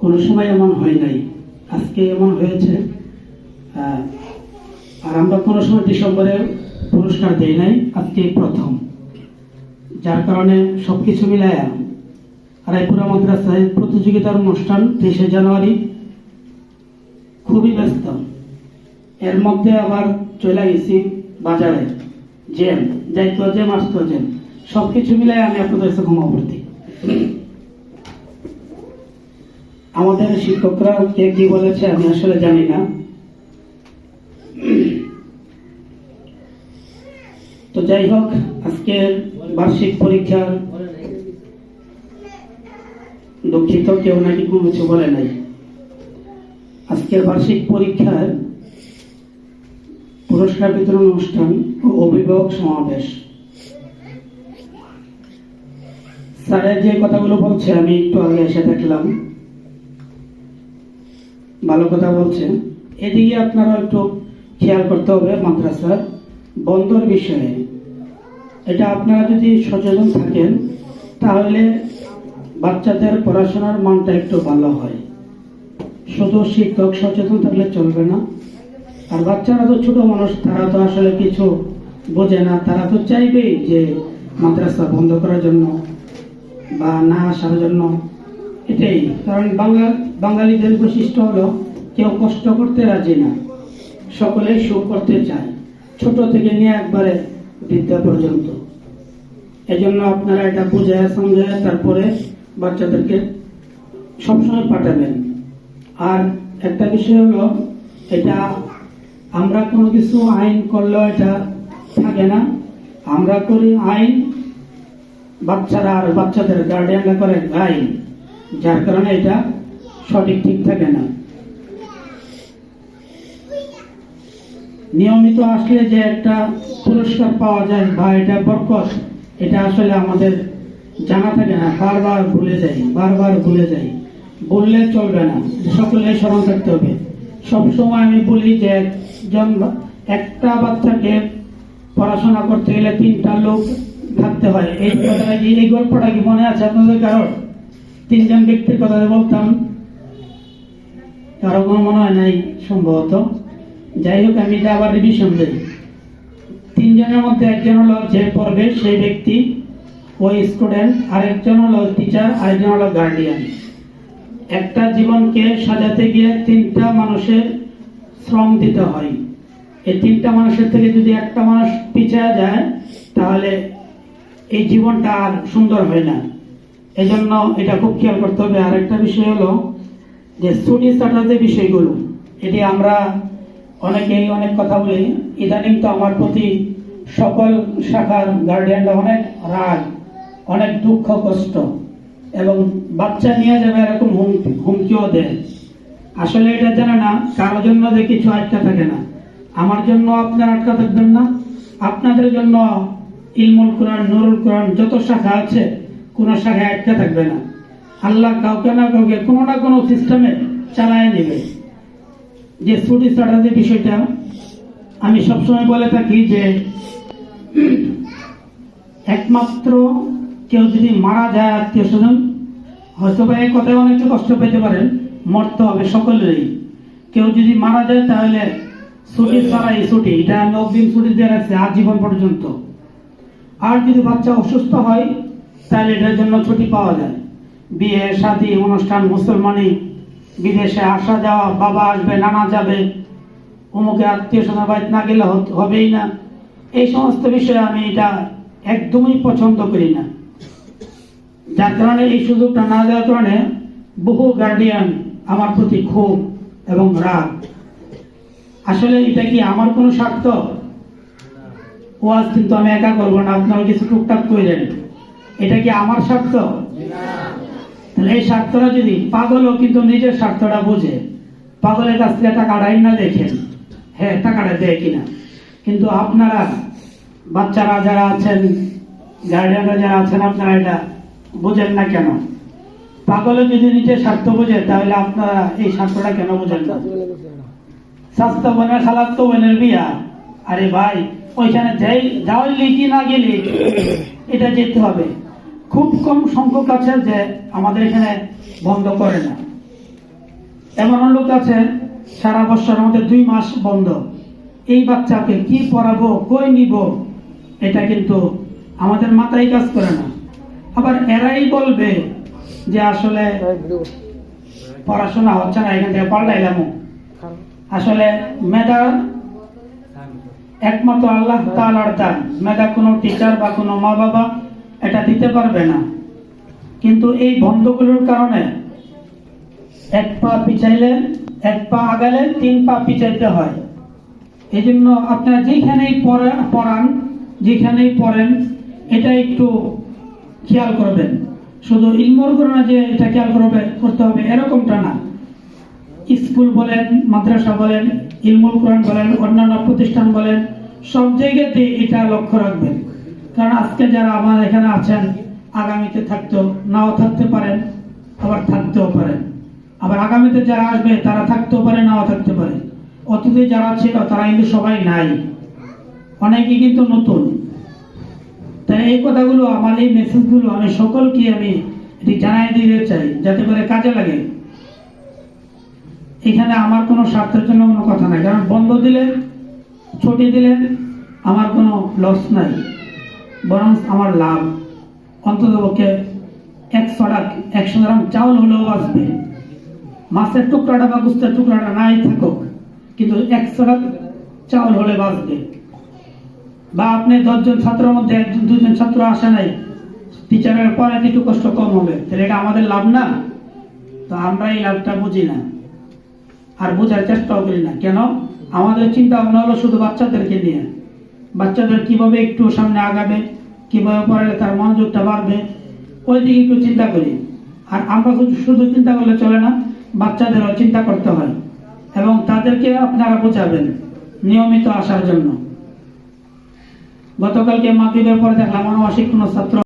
কোনো সময় এমন হয় নাই। আজকে এমন হয়েছে আর আমরা কোনো সময় ডিসেম্বরে পুরস্কার দেই নাই আজকে প্রথম। যার কারণে সব কিছু মিলায় রায়পুরা মাদ্রাসায় প্রতিযোগিতার অনুষ্ঠান তেইশে জানুয়ারি খুবই ব্যস্ত। এর মধ্যে আবার চলে গেছি বাজারে জেম যাইতো জেম আসতো জেম সব কিছু মিলাই আমি আপনাদের কাছে ক্ষমাপ্রতি আমাদের শিক্ষকরা কে কি বলেছে আমি আসলে জানি না। তো যাই হোক, আজকের বার্ষিক পরীক্ষার দুঃখিত, কেউ নাকি কোনো কিছু বলে নাই। আজকের বার্ষিক পরীক্ষার পুরস্কার বিতরণ অনুষ্ঠান ও অভিভাবক সমাবেশ। স্যারের যে কথাগুলো বলছে, আমি একটু আগে এসে দেখলাম। ভালো কথা বলছেন। এদিকে আপনারা একটু খেয়াল করতে হবে মাদ্রাসার বন্ধর বিষয়ে। এটা আপনারা যদি সচেতন থাকেন, তাহলে বাচ্চাদের পড়াশোনার মানটা একটু ভালো হয়। শুধু শিক্ষক সচেতন থাকলে চলবে না। আর বাচ্চারা তো ছোট মানুষ, তারা তো আসলে কিছু বোঝে না। তারা তো চাইবেই যে মাদ্রাসা বন্ধ করার জন্য বা না আসার জন্য। এটাই। কারণ বাঙাল বাঙালিদের বৈশিষ্ট্য হলো, কেউ কষ্ট করতে রাজি না। সকলেই সুখ করতে চায়। ছোট থেকে নিয়ে একবারে বিদ্যা পর্যন্ত। এজন্য আপনারা এটা বুঝায় সমঝায় তারপরে বাচ্চাদেরকে সবসময় পাঠাবেন। আর একটা বিষয় হলো, এটা আমরা কোনো কিছু আইন করলেও এটা থাকে না। আমরা করি আইন, বাচ্চারা আর বাচ্চাদের গার্ডিয়ানরা করে আইন যার কারণে এটা সঠিক ঠিক থাকে না। নিয়মিত আসলে যে একটা পুরস্কার পাওয়া যায় বা এটা বরকত, এটা আসলে আমাদের জানা থাকে না, বারবার ভুলে যাই, বারবার ভুলে যাই। বললে চলবে না, সকলেই স্মরণ থাকতে হবে। সবসময় আমি বলি যে একজন একটা বাচ্চাকে পড়াশোনা করতে গেলে তিনটা লোক থাকতে হয়। এই কথাটা এই গল্পটা কি মনে আছে আপনাদের কারোর? তিনজন ব্যক্তির কথা বলতাম কারও কোনো মনে হয় নাই সম্ভবত। যাই হোক আমি এটা আবার রিভিশন দিই। তিনজনের মধ্যে একজন হলো যে পড়বে সেই ব্যক্তি, ওই স্টুডেন্ট আরেকজন হলো টিচার আরেকজন হলো গার্ডিয়ান একটা জীবনকে সাজাতে গিয়ে তিনটা মানুষের শ্রম দিতে হয়। এই তিনটা মানুষের থেকে যদি একটা মানুষ পিছিয়ে যায়, তাহলে এই জীবনটা আর সুন্দর হয় না। এজন্য এটা খুব খেয়াল করতে হবে। আর একটা বিষয় হলো যে সুটি ছাটার যে বিষয়গুলো, এটি আমরা অনেকেই অনেক কথা বলি। ইদানিং তো আমার প্রতি সকল শাখার গার্ডিয়ানরা অনেক রাগ, অনেক দুঃখ, কষ্ট এবং বাচ্চা নিয়ে যাবে এরকম হুমকি, হুমকিও দেয়। আসলে এটা জানে না কারোর জন্য যে কিছু আটকা থাকে না। আমার জন্য আপনার আটকা থাকবেন না। আপনাদের জন্য ইলমুল কোরআন, নুরুল কোরআন যত শাখা আছে, কোনো শাখায় আটকা থাকবে না। আল্লাহ কাউকে না কাউকে কোনো না কোনো সিস্টেমে চালায় নেবে। যে ছাড়া যে বিষয়টা আমি সবসময় বলে থাকি যে, একমাত্র কেউ যদি মারা যায় আত্মীয় স্বজন হয়তো বা এই কথায় অনেকে কষ্ট পেতে পারেন, মরতে হবে সকলেরই। কেউ যদি মারা যায় তাহলে ছুটি ছাড়াই ছুটি, এটা আমি অগ্রিম ছুটি দিয়ে রাখছি আজীবন পর্যন্ত। আর যদি বাচ্চা অসুস্থ হয়, তাহলে এটার জন্য ছুটি পাওয়া যায়। বিয়ে, শাদী, অনুষ্ঠান, মুসলমানি, বিদেশে আসা যাওয়া, বাবা আসবে, নানা যাবে, অমুকে আত্মীয় স্বজন বাড়িতে না গেলে হবেই না। এই সমস্ত বিষয়ে আমি এটা একদমই পছন্দ করি না। যার কারণে এই সুযোগটা না দেওয়ার কারণে বহু গার্ডিয়ান আমার প্রতি ক্ষোভ এবং রাগ। আসলে এটা কি আমার কোনো স্বার্থ? ওয়াজ কিন্তু আমি একা করব না, আপনারা কিছু টুকটাক কইলেন এটা কি আমার স্বার্থ? তাহলে এই স্বার্থটা যদি পাগলও কিন্তু নিজের স্বার্থটা বুঝে, পাগলের কাছ থেকে টাকা আড়াই না দেখেন হ্যাঁ টাকাটা দেয় কিনা? কিন্তু আপনারা বাচ্চারা যারা আছেন গার্ডিয়ানরা যারা আছেন, আপনারা এটা বুঝেন না কেন? পাগলে যদি নিজের স্বার্থ বোঝে, তাহলে আপনারা এই স্বার্থটা কেন বোঝেন না? স্বাস্থ্য বোনের খালাত তো বোনের বিয়া। আরে ভাই, ওইখানে যাই, যাওয়ার লিখি না গেলে এটা যেতে হবে। খুব কম সংখ্যক আছে যে আমাদের এখানে বন্ধ করে না। এমন লোক আছে, সারা বছর মধ্যে দুই মাস বন্ধ। এই বাচ্চাকে কি পড়াবো, কই নিব, এটা কিন্তু আমাদের মাথায় কাজ করে না। আবার এরাই বলবে যে আসলে পড়াশোনা হচ্ছে না, এখান থেকে পাল্টাইলাম আসলে মেধা একমাত্র আল্লাহ তাআলার দান। মেধা কোনো টিচার বা কোনো মা বাবা এটা দিতে পারবে না। কিন্তু এই বন্ধগুলোর কারণে এক পা পিছাইলে, এক পা আগালে তিন পা পিছাইতে হয়। এই জন্য আপনারা যেখানেই পড়া- পড়ান, যেখানেই পড়েন, এটা একটু খেয়াল করবেন। শুধু ইলমর করে না যে এটা খেয়াল করবে, করতে হবে এরকমটা না। স্কুল বলেন, মাদ্রাসা বলেন, ইলমুল কোরআন বলেন, অন্যান্য প্রতিষ্ঠান বলেন, সব জায়গাতে এটা লক্ষ্য রাখবেন। কারণ আজকে যারা আমার এখানে আছেন, আগামীতে থাকতেও নাও থাকতে পারেন, আবার থাকতেও পারেন। আবার আগামীতে যারা আসবে, তারা থাকতেও পারে, নাও থাকতে পারে। অতীতে যারা ছিল, তারা কিন্তু সবাই নাই। অনেকে কিন্তু নতুন। তাই এই কথাগুলো, আমার এই মেসেজগুলো আমি সকলকে আমি এটি জানাই দিতে চাই, যাতে করে কাজে লাগে। এখানে আমার কোনো স্বার্থের জন্য কোনো কথা নাই, কারণ বন্ধ দিলে ছুটি দিলে আমার কোনো লস নাই। বরং আমার লাভ। অন্তত পক্ষে একশো একশো গ্রাম চাউল হলেও বাঁচবে। মাছের টুকরাটা বা গুস্তের টুকরাটা নাই থাকুক, কিন্তু একশো টাকা চাউল হলে বাঁচবে। বা আপনি দশজন ছাত্রের মধ্যে একজন, দুজন ছাত্র আসে নাই, টিচারের পড়াতে একটু কষ্ট কম হবে। তাহলে এটা আমাদের লাভ না? তো আমরা এই লাভটা বুঝি না। আর বোঝার চেষ্টাও করি না। কেন? আমাদের চিন্তা ভাবনা হলো শুধু বাচ্চাদেরকে নিয়ে। বাচ্চাদের কীভাবে একটু সামনে আগাবে, কীভাবে পড়ালে তার মনোযোগটা বাড়বে ওই দিকে একটু চিন্তা করি। আর আমরা শুধু চিন্তা করলে চলে না, বাচ্চাদেরও চিন্তা করতে হয়। এবং তাদেরকে আপনারা বোঝাবেন নিয়মিত আসার জন্য। গতকালকে মাগরীবের পরে দেখলাম অনাবাসিক কোনো ছাত্র